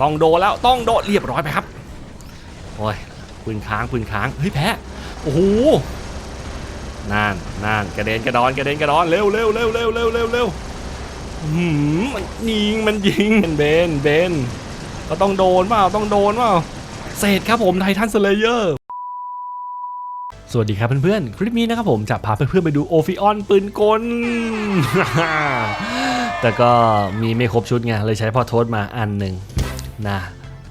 ต้องโดนแล้วต้องโดนเรียบร้อยไปครับโอ้ยปืนค้างปืนค้างเฮ้ยแพ้โอ้โหนั่นนั่นกระเด็นกระดอนกระเด็นกระดอนเร็วเร็วเร็วเร็วเร็วเร็วเร็วหืมมันยิงมันยิงเบนเบนก็ต้องโดนเปล่าต้องโดนเปล่าเศษครับผมไททันสเลเยอร์สวัสดีครับเพื่อนๆ คลิปนี้นะครับผมจะพาเพื่อนๆไปดูโอฟิออนปืนกล แต่ก็มีไม่ครบชุดไงเลยใช้พอโทษมาอันหนึ่ง นะ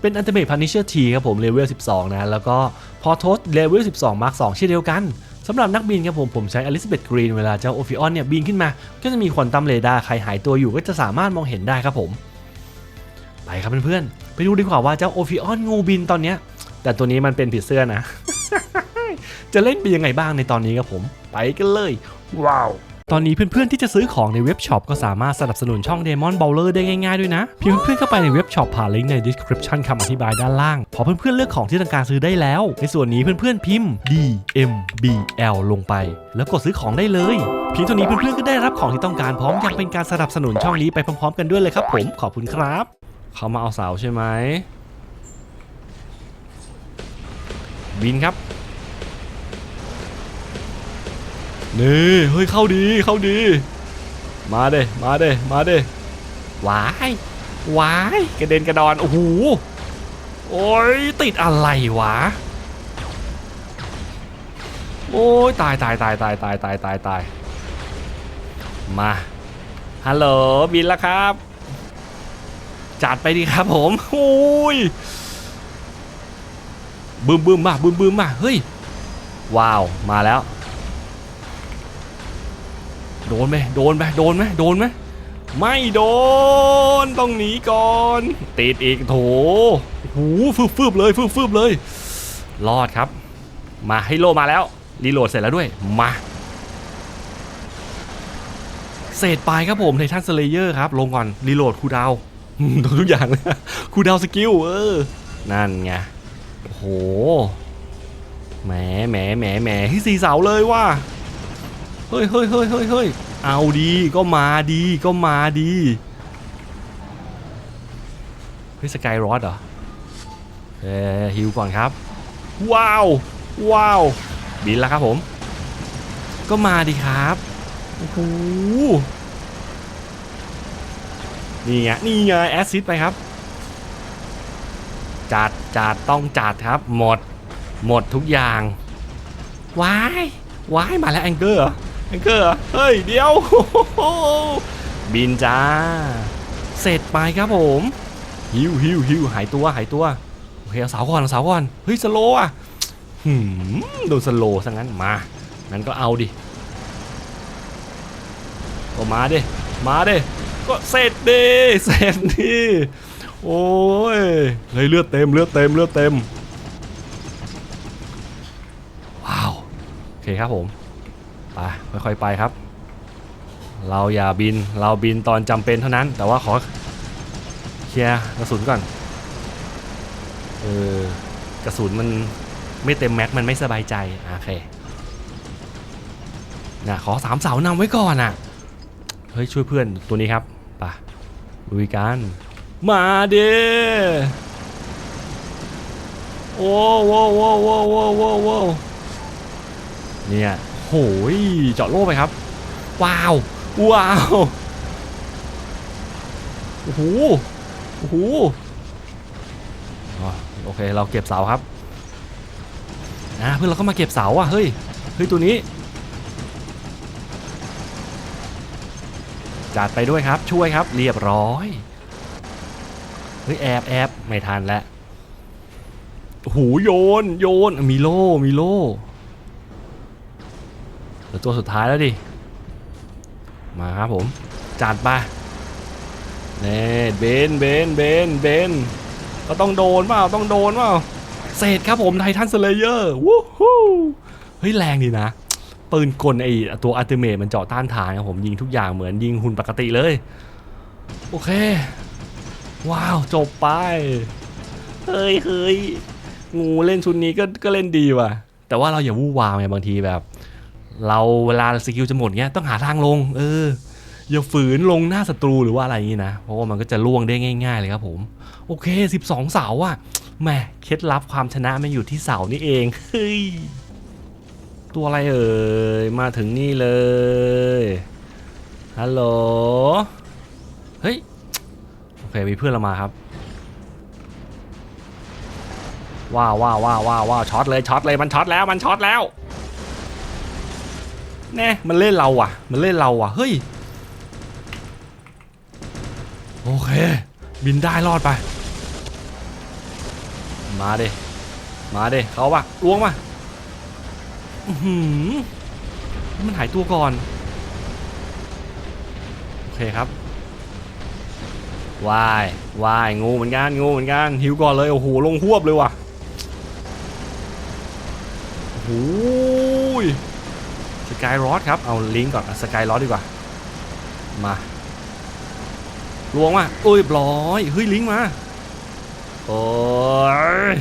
เป็นอันเ m เ t พันนิเชอร์ทีครับผมเลเวล 12 นะ แล้วก็พอโทษเลเวล 12 มาร์ค2เช่นเดียวกันสำหรับนักบินครับผมผมใช้อลิซาเบธกรีนเวลาเจ้าโอฟิออนเนี่ยบินขึ้นมา ก็จะมีควอนตัมเรดาร์ใครหายตัวอยู่ก็จะสามารถมองเห็นได้ครับผม ไปครับเพื่อนๆไปดูดีกว่าว่าเจ้าโอฟิออนงูบินตอนเนี้ยแต่ตัวนี้มันเป็นผีเสื้อนะ จะเล่นเป็นยังไงบ้างในตอนนี้ครับผม ไปกันเลย ว้าว ตอนนี้เพื่อนๆที่จะซื้อของในเว็บช็อปก็สามารถสนับสนุนช่อง Demon Bowler ได้ง่ายๆด้วยนะเพียงเพื่อนๆเข้าไปในเว็บช็อปผ่านลิงก์ใน description คำอธิบายด้านล่าง พอเพื่อนๆเลือกของที่ต้องการซื้อได้แล้ว ในส่วนนี้เพื่อนๆพิมพ์ D M B L ลงไป แล้วกดซื้อของได้เลยเพียงเท่านี้เพื่อนๆก็ได้รับของที่ต้องการพร้อมยังเป็นการสนับสนุนช่องนี้ไปพร้อมๆ กันด้วยเลยครับ ผมขอบคุณครับ เขามาเอาเสาใช่ไหมบินครับ นี่เฮ้ยเข้าดีเข้าดี มาเด้มาเด้มาเด้วายวายกระเด็นกระดอนโอ้โหโอ้ยติดอะไรวะโอ้ยตายตายตายตายตายตายตายตายมาฮัลโหลบินแล้วครับ จัดไปดีครับผมโอ้ยบึมบึมมาบึมบึมมาเฮ้ยว้าวมาแล้ว โดนไหมโดนไหมโดนไหมโดนไหมไม่โดนต้องหนีก่อน ติดอีกโถหูฟืบฟืบเลยฟืบฟืบเลย รอดครับ มาให้โลมาแล้วรีโหลดเสร็จแล้วด้วยมาเศษไปครับผมในท่านสเลเยอร์ครับ ลงก่อนรีโหลดคูดาวทุกอย่างเลยคูดาวสกิลเออ นั่นไงโอ้โหแหมแหมแหมแหมที่สี่เสาเลยว่ะ ฮ้ยเฮ้ยเฮ้ยเฮ้ยเฮ้ยเอาดีก็มาดีก็มาดีเฮ้ยสกายรอดเหรอเออฮิวก่อนครับ ว้าว ว้าวบินแล้วครับผม ก็มาดีครับโอ้โหนี่ไงนี่ไงแอซซิดไปครับ จัดจัดต้องจัดครับ หมด หมดทุกอย่างว้ายว้ายมาแล้วแองเกอร์เหรอแอ งเกอร์เหรอเฮ้ยเดี๋ยว บินจ้า เสร็จไปครับผม ฮิวฮิวฮิวหายตัวหายตัวโอเคเอาเสาก่อนเอาเสาก่อน เฮ้ยสโลว์อะหืมโดนสโลว์ซะงั้นมา งั้นก็เอาดิก็มาดิ มาดิ ก็เสร็จดิเสร็จดิโอ้ยเฮ้ยเลือดเต็มเลือดเต็มเลือดเต็ม ว้าว โอเคครับผม ไปค่อยๆไปครับ เราอย่าบินเราบินตอนจำเป็นเท่านั้น แต่ว่าขอเคลียร์กระสุนก่อนเออกระสุนมันไม่เต็มแม็กมันไม่สบายใจอะโอเคนะขอสามเสานำไว้ก่อนอะเฮ้ยช่วยเพื่อนตัวนี้ครับไปลุยกันมาเด้โอ้โว้โว้โว้โว้โว้โว้เนี่ย โหยเจาะโล่ไปครับ ว้าว ว้าว โอ้โห โอ้โห โอเค เราเก็บเสาครับอ่าเพื่อนเราก็มาเก็บเสาอะ เฮ้ย เฮ้ย ตัวนี้ จัดไปด้วยครับ ช่วยครับ เรียบร้อย เฮ้ย แอบแอบไม่ทันแล้วโอ้โหโยน โยน มีโล่ มีโล่ ลือตัวสุดท้ายแล้วดิ มาครับผม จัดไปเน่เบน เบน เบน เบน ก็ต้องโดนเปล่า ต้องโดนเปล่า เศษครับผมไททันสเลเยอร์วู้ฮู้เฮ้ยแรงดีนะ ปืนกลไอตัวอัลติเมทมันเจาะต้านทานครับผมยิงทุกอย่างเหมือนยิงหุ่นปกติเลย โอเค ว้าว จบไป เฮ้ยเฮ้ยงูเล่นชุดนี้ก็ก็เล่นดีว่ะ แต่ว่าเราอย่าวู่วามไงบางทีแบบ เราเวลาสกิลจะหมดเงี้ยต้องหาทางลง เอออย่าฝืนลงหน้าศัตรูหรือว่าอะไรอย่างนี้นะ เพราะว่ามันก็จะล่วงได้ง่าย ๆ เลยครับผม โอเค 12 เสาอะแหมเคล็ดลับความชนะมันอยู่ที่เสานี่เองเฮ้ยตัวอะไรเอ่ยมาถึงนี่เลยฮัลโหลเฮ้ยโอเคมีเพื่อนเรามาครับว้าวว้าวว้าวว้าวว้าวช็อตเลยช็อตเลยมันช็อตแล้วมันช็อตแล้ว แน่มันเล่นเราอะ มันเล่นเราอะ เฮ้ย โอเค บินได้รอดไป มาเดมาเดเขาปะลวงมาอื้อหือมันหายตัวก่อน โอเคครับวายวายงูเหมือนกันงูเหมือนกันหิวก่อนเลย โอ้โหลงหวบเลยว่ะโอ้โห กายรอดครับ เอาลิงก์ก่อนสกายรอดดีกว่า มาลวงมาโอ้ยเรียบร้อยเฮ้ยลิงก์มา โอ้ย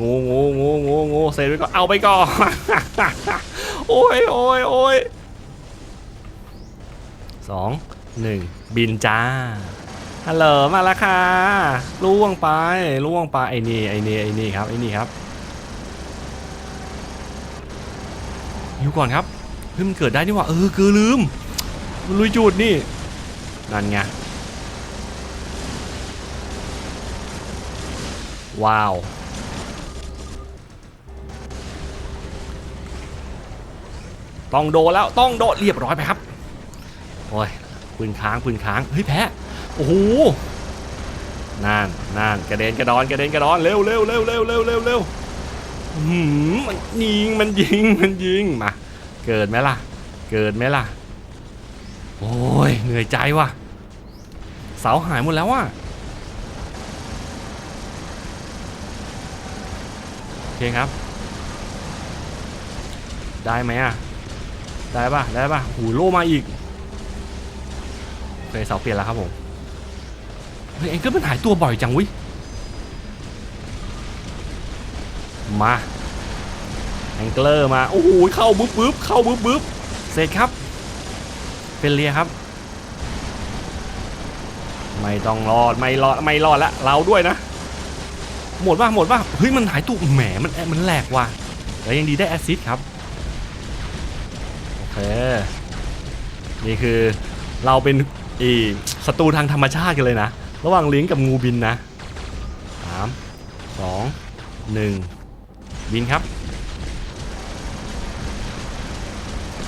งูงูงูงูงูเสร็จไปก่อนเอาไปก่อน โอ้ยโอ้ยโอ้ยสองหนึ่งบินจ้าฮัลโหลมาแล้วค่ะล่วงไปล่วงไปไอ้นี่ไอ้นี่ไอ้นี่ครับไอ้นี่ครับ อยู่ก่อนครับเฮ้ยมันเกิดได้นี่หว่าเออเกือลืม มันลุยจุดนี่นั่นไงว้าวต้องโดแล้วต้องโดเรียบร้อยไปครับโอ้ยปืนค้างปืนค้างเฮ้ยแพ้โอ้โหนั่นนั่นกระเด็นกระดอนกระเด็นกระดอนเร็วเร็วเร็วเร็วเร็วเร็วเร็วอื้อ หืมมันยิงมันยิงมันยิงมาเกิดไหมล่ะ เกิดไหมล่ะ โอ้ยเหนื่อยใจว่ะ เสาหายหมดแล้วว่ะโอเคครับ ได้ไหมอะ ได้ป่ะ ได้ป่ะหูโลมาอีกโอเคเสาเปลี่ยนแล้วครับผมเฮ้ยเอ็งก็มันหายตัวบ่อยจังวิ มาแองเกอร์มา โอ้โหเข้าบึ๊บบึ๊บเข้าบึ๊บบึ๊บเสร็จครับเป็นเรียครับ ไม่ต้องรอดไม่รอดไม่รอดละเราด้วยนะ หมดว่าหมดว่าเฮ้ยมันหายตัวแหมมันมันแหลกว่ะแต่ยังดีได้แอซซิดครับโอเคนี่คือเราเป็นอีศัตรูทางธรรมชาติกันเลยนะ ระหว่างลิงก์กับงูบินนะสามสองหนึ่ง บินครับ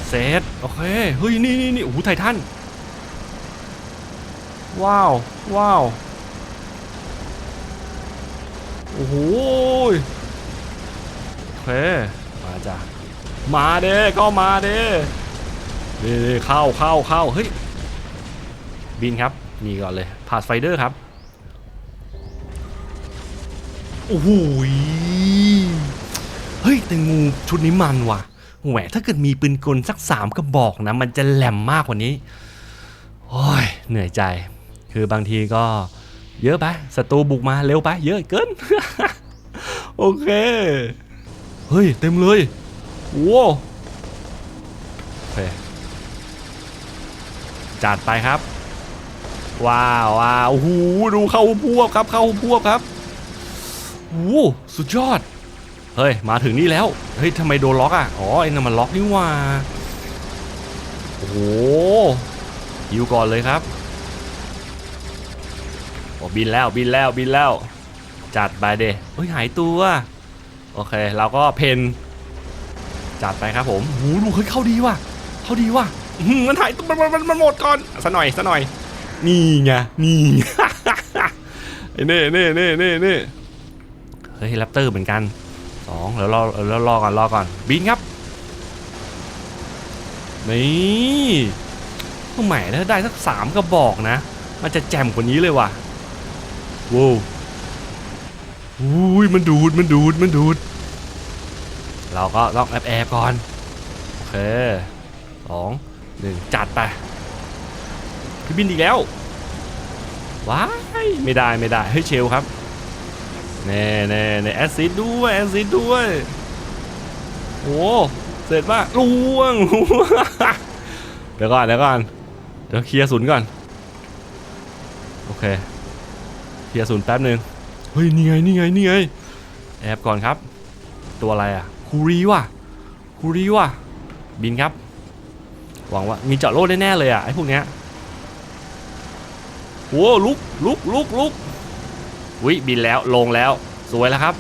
เซตโอเคเฮ้ยนี่นี่นี่โอ้โหไททันว้าวว้าวโอ้โหโอเคมาจ้ะมาเด้ก็มาเด้นี่นี่เข้าเข้าเข้าเฮ้ยบินครับนี่ก่อนเลยพาสไฟเดอร์ครับโอ้โห เฮ้ยแต่งูชุดนี้มันว่ะแหวถ้าเกิดมีปืนกลสักสามกระบอกนะ มันจะแหลมมากกว่านี้โอ้ยเหนื่อยใจ คือบางทีก็เยอะไปศัตรูบุกมาเร็วไป เยอะเกิน โอเค เฮ้ย เต็มเลยโว้โอเคจัดไปครับ ว้าวว้าวโอ้โหดูเข้าพวบครับ เข้าพวบครับโอ้สุดยอด เฮ้ย มาถึงนี่แล้ว เฮ้ยทำไมโดนล็อกอะ อ๋อไอ้นั่นมันล็อกนี่ว่าโอ้โหฮิวก่อนเลยครับโอ้บินแล้วบินแล้วบินแล้ว จัดไปเดเฮ้ยหายตัว โอเคเราก็เพนจัดไปครับผมโอ้โหดูเฮ้ยเข้าดีว่ะ เข้าดีว่ะมันหายตัวมันมันมันหมดก่อนสะหน่อยสะหน่อย นี่ไง นี่เน่เน่เน่เน่เน่เฮ้ยแรปเตอร์เหมือนกัน สองแล้วรอแล้วรอก่อนรอก่อนบินครับนี่แหม่ถ้าได้สักสามกระบอกนะ มันจะแจ่มกว่านี้เลยว่ะว้าวอุ้ยมันดูดมันดูดมันดูด เราก็ต้องแอบแอบก่อน โอเคสองหนึ่งจัดไปพี่บินอีกแล้วว้ายไม่ได้ไม่ได้เฮ้ยเชลครับ แน่แน่แน่แอซิดด้วยแอซิดด้วยโอ้เสร็จป่ะล่วงเดี๋ยวก่อนเดี๋ยวก่อนเดี๋ยวเคลียร์ศูนย์ก่อน โอเคเคลียร์ศูนย์แป๊บหนึ่งเฮ้ยนี่ไงนี่ไงนี่ไงแอบก่อนครับ ตัวอะไรอะคูรีว่ะคูรีว่ะบินครับ หวังว่ามีเจาะโลดแน่ๆเลยอะไอ้พวกเนี้ยโอ้ลุกลุกลุกลุก วิบินแล้วลงแล้ว สวยแล้วครับ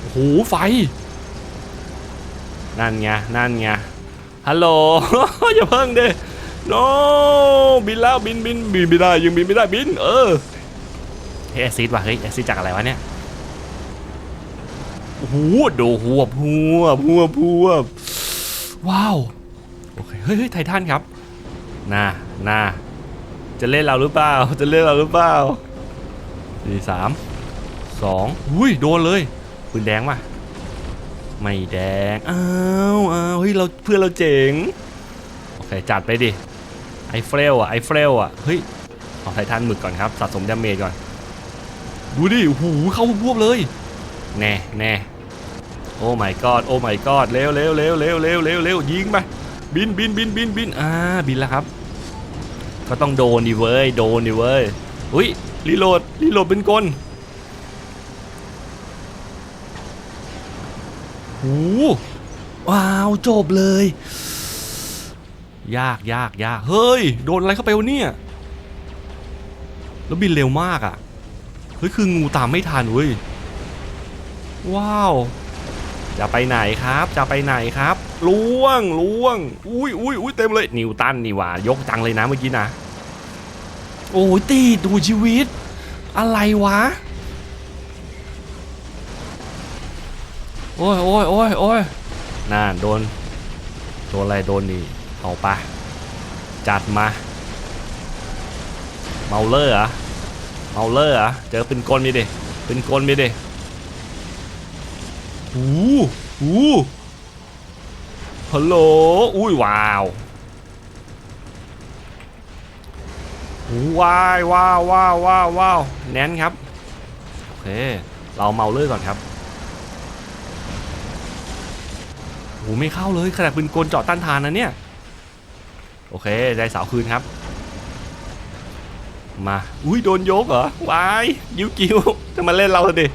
โอ้โหไฟ นั่นไง นั่นไง ฮัลโหล อย่าเพิ่งเดิโนบินแล้วบินบินบินไม่ได้ยังบินไม่ได้บิน เออเฮ้ยแอซิดว่ะเฮ้ยแอซิดจากอะไรวะเนี่ยโอ้โดูหัวหัวหัวหัวว้าว โอเคเฮ้ยเฮ้ยไททันครับน่าน่าจะเล่นเราหรือเปล่า จะเล่นเราหรือเปล่า สี่สามสองอุ้ยโดนเลยปืนแดงว่ะไม่แดงอ้าวอ้าวเฮ้ยเราเพื่อนเราเจ๋งโอเคจัดไปดิไอเฟลอะไอเฟลอะเฮ้ยเอาไททันหมึกก่อนครับสะสมดาเมจก่อนดูดิโอ้โหเข้าพวบเลยแน่แน่โอ้ my god โอ้ my god เร็วเร็วเร็วเร็วเร็วเร็วเร็วยิงไปบินบินบินบินบินอ่าบินแล้วครับ ก็ต้องโดนดิเว้ยโดนดิเว้ยอุ้ย รีโหลด รีโหลดเป็นกลโอ้ว้าวจบเลย ยากยากยากเฮ้ย โดนอะไรเข้าไปวะเนี่ย แล้วบินเร็วมากอะ เฮ้ย คืองูตามไม่ทันเว้ย ว้าว จะไปไหนครับ จะไปไหนครับ ล่วงล่วง อุ้ยอุ้ยอุ้ยเต็มเลย นิวตันนี่หว่ายกจังเลยนะเมื่อกี้นะ โอ้ยตีดูชีวิต อะไรวะ โอ้ยโอ้ยโอ้ยโอ้ยน่าโดน โดนอะไรโดนนี่ เอาปะจัดมา เมาเลอร์อะเมาเลอร์อะเจอเป็นกลมีดิเป็นกลมีดิหูหูฮัลโหล อุ้ยว้าว ว้ายว้าวว้าวว้าวว้าวแนนครับ โอเค เราเมาเลอร์ก่อนครับโหไม่เข้าเลยขนาดปืนกลเจาะต้านทานนะเนี่ย โอเคได้สาวคืนครับ มา อุ้ยโดนโยกเหรอวายยิ้วกิ้วจะมาเล่นเราเลยดิ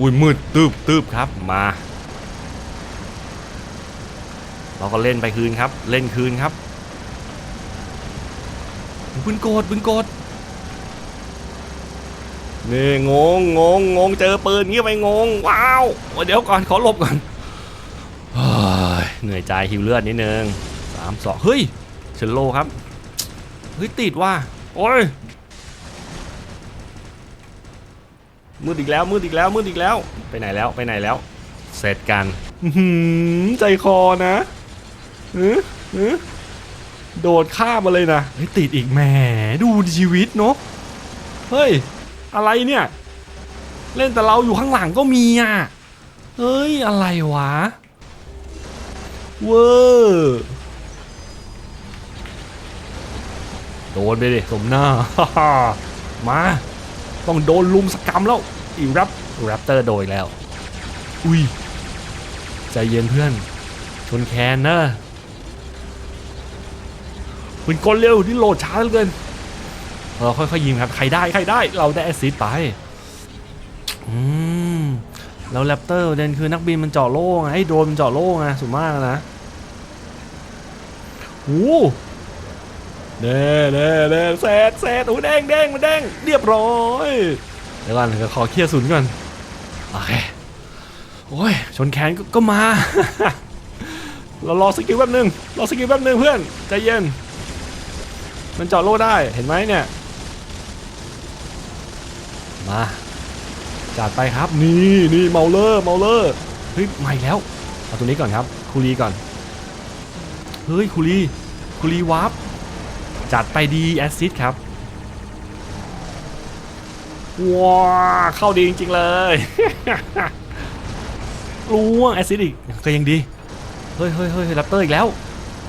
อุ้ยมืดตืบตืบครับมา เราก็เล่นไปคืนครับ เล่นคืนครับ ปืนโกดปืนโกดนี่งงงงงงเจอปืนเงี้ยไปงง ว้าวเดี๋ยวก่อนขอหลบก่อนเหนื่อยใจหิวเลือดนิดนึงสามสองเฮ้ยเชนโลครับเฮ้ยติดว่ะโอ้ยมืดอีกแล้วมืดอีกแล้วมืดอีกแล้ว ไปไหนแล้วไปไหนแล้ว เสร็จกันหือใจคอนะหือหือ โดดข้ามมาเลยนะเฮ้ยติดอีกแหมดูชีวิตเนาะเฮ้ย อะไรเนี่ย เล่นแต่เราอยู่ข้างหลังก็มีอะเฮ้ย อะไรวะเวอร์โดนไปดิสมหน้า มา ต้องโดนลุมสกรรมแล้ว อีแรปแรปเตอร์โดยแล้ว อุ้ย ใจเย็นเพื่อน ชนแคนนะ ปืนกลเร็วที่โหลดช้าเหลือเกินเราค่อยๆยิงครับ ใครได้ใครได้ เราได้แอสซิสต์ไป อืม แล้วแรปเตอร์เด็นคือนักบินมันเจาะโล่ไงไอ้โดนมันเจาะโล่ไงสุดมากนะโอ้เด้เด้เด้แซดแซดโอ้แดงแดงมันแดงเรียบร้อย เดี๋ยวก่อนเดี๋ยวขอเคลียร์ศูนย์ก่อน โอเค โอ้ย ชนแขนก็ก็มา เรารอสกิลแป๊บนึง รอสกิลแป๊บนึงเพื่อน ใจเย็น มันเจาะโล่ได้เห็นไหมเนี่ย มาจัดไปครับนี่นี่เมาเลอร์เมาเลอร์เฮ้ยมาอีกแล้วเอาตัวนี้ก่อนครับคูรีก่อนเฮ้ยคูรีคูรีวาร์ปจัดไปดีแอสซิดครับว้าเข้าดีจริงๆเลยล่วงแอซิดอีกก็ยังดี เฮ้ยเฮ้ยเฮ้ยแรปเตอร์อีกแล้ว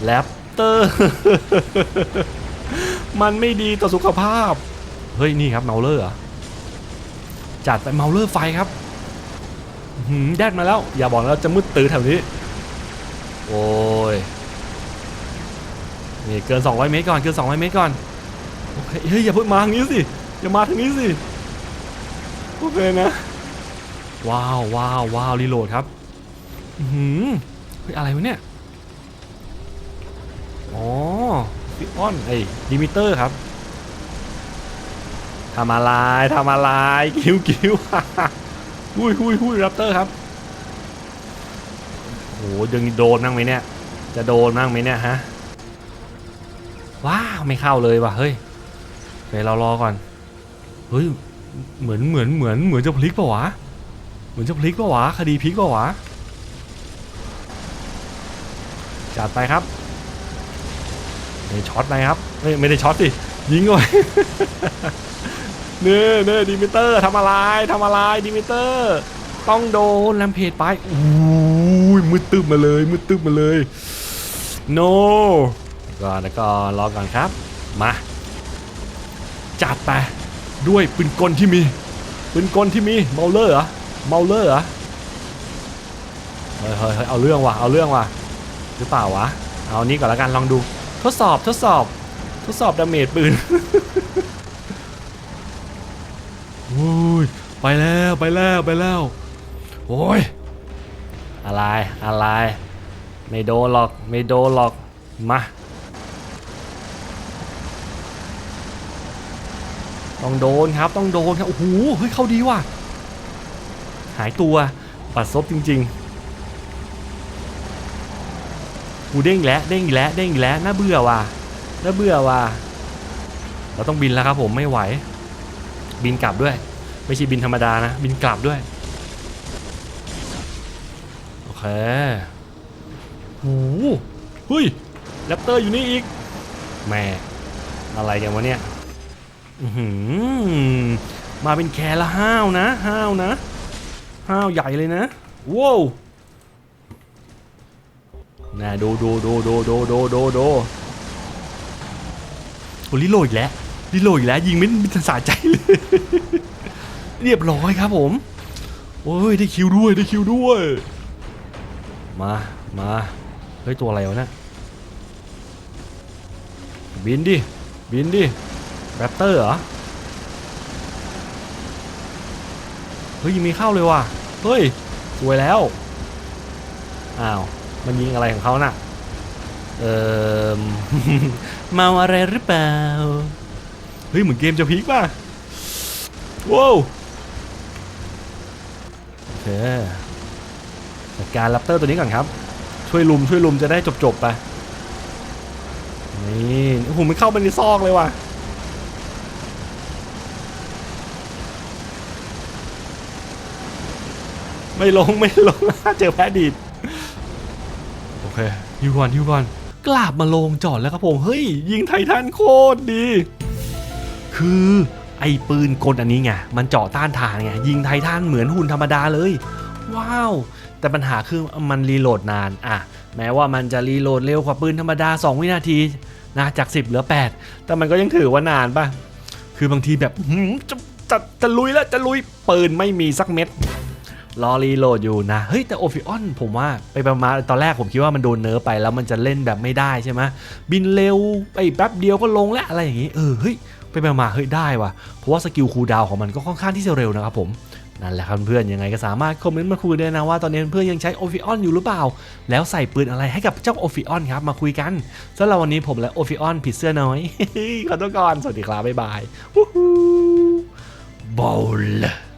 แรปเตอร์ มันไม่ดีต่อสุขภาพ เฮ้ย นี่ครับเมาเลอร์จัดไปเมาเลอร์ไฟครับหืมแดดมาแล้ว อย่าบอกนะเราจะมืดตื้อแถวนี้ โอ้ย นี่เกิน 200 เมตรก่อน เกิน 200 เมตรก่อน โอเค เฮ้ย อย่าเพิ่งมาทางนี้สิ อย่ามาทางนี้สิ โอเคนะ ว้าวว้าวว้าวรีโหลดครับอือหือเฮ้ย อะไรวะเนี่ย อ๋อ ฟิออนไอ้ดิมิเตอร์ครับทำอะไรทำอะไรกิ้วกิ้วหุยหุยหุยแรปเตอร์ครับโอ้โหดึงโดนนั่งไหมเนี่ย จะโดนนั่งไหมเนี่ยฮะว้าวไม่เข้าเลยว่ะเฮ้ยเดี๋ยวเรารอก่อนเฮ้ยเหมือนเหมือนเหมือนเหมือนจะพลิกปะวะเหมือนจะพลิกปะวะคดีพลิกปะวะจัดไปครับ ไม่ช็อตไปครับไม่ไม่ได้ช็อตสิยิงก่อนเน่เน่ดิมิเตอร์ทำอะไรทำอะไรดิมิเตอร์ ต้องโดนแลมเพจไปอู้ยมืดตึบมาเลยมืดตึบมาเลย no ก่อนแล้วก็รอก่อนครับ มา จัดไปด้วยปืนกลที่มีปืนกลที่มีเมาเลอร์เหรอเมาเลอร์เหรอเฮ้ยเฮ้ยเฮ้ยเอาเรื่องว่ะเอาเรื่องว่ะหรือเปล่าวะเอานี้ก่อนแล้วกันลองดู ทดสอบทดสอบ ทดสอบดาเมจปืนโอ้ยไปแล้วไปแล้วไปแล้วโอ้ยอะไรอะไร ไม่โดนหรอกไม่โดนหรอกมาต้องโดนครับต้องโดนครับโอ้โหเฮ้ยเข้าดีว่ะหายตัวปัดซบจริง ๆ กูเด้งแล้วเด้งอีกแล้วเด้งอีกแล้วน่าเบื่อว่ะน่าเบื่อว่ะเราต้องบินแล้วครับผมไม่ไหว บินกลับด้วย ไม่ใช่บินธรรมดานะ บินกลับด้วยโอเคโอ้โหเฮ้ยแรปเตอร์อยู่นี่อีกแม่อะไรกันวะเนี่ยมาเป็นแคร์ละห้าวนะห้าวนะห้าวใหญ่เลยนะว้าว น่ะดูดูดูดูดูดูดูดูโอ้ลิโลอีกแล้วลิโลอีกแล้ว ยิงไม่ไม่ทันสาใจเลย เรียบร้อยครับผม โอ้ยได้คิวด้วยได้คิวด้วย มามาเฮ้ยตัวอะไรวะเนะบินดิ บินดิแรปเตอร์เหรอ เฮ้ยยิงไม่เข้าเลยว่ะ เฮ้ย สวยแล้ว อ้าว มันยิงอะไรของเขาน่ะ เออเมาอะไรหรือเปล่า เฮ้ยเหมือนเกมจะพลิกป่ะว้าวโอเคจัดการแรปเตอร์ตัวนี้ก่อนครับ ช่วยลุมช่วยลุมจะได้จบๆไป นี่โอ้โหมันเข้าไปในซอกเลยว่ะไม่ลง ไม่ลง เจอแพ้ดีดโอ เคฮิวก่อนฮิวก่อนกลับมาลงจอดแล้วครับผมเฮ้ย ยิงไททันโคตรดี คือไอ้ปืนกลอันนี้ไงมันเจาะต้านทานไงยิงไททันเหมือนหุ่นธรรมดาเลย ว้าว แต่ปัญหาคือมันรีโหลดนานอะแม้ว่ามันจะรีโหลดเร็วกว่าปืนธรรมดา 2 วินาทีนะจาก 10 เหลือ 8 แต่มันก็ยังถือว่านานป่ะ คือบางทีแบบจะจะจะลุยแล้วจะลุยปืนไม่มีสักเม็ด รอรีโหลดอยู่นะ เฮ้ย แต่โอฟิออนผมว่าไปประมาณตอนแรกผมคิดว่ามันโดนเนิร์ไปแล้วมันจะเล่นแบบไม่ได้ใช่ไหมบินเร็วไปแป๊บเดียวก็ลงแล้วอะไรอย่างงี้ เออเฮ้ยไปไปมาเฮ้ยได้ว่ะเพราะว่าสกิลคูลดาวของมันก็ค่อนข้างที่จะเร็วนะครับผมนั่นแหละครับเพื่อนยังไงก็สามารถคอมเมนต์มาคุยได้นะว่าตอนนี้เพื่อนยังใช้โอฟิออนอยู่หรือเปล่า แล้วใส่ปืนอะไรให้กับเจ้าโอฟิออนครับมาคุยกันสำหรับวันนี้ผมและโอฟิออนผิดเสื้อน้อยขอตัวก่อนสวัสดีครับบ๊ายบายวู้ฮู้บอล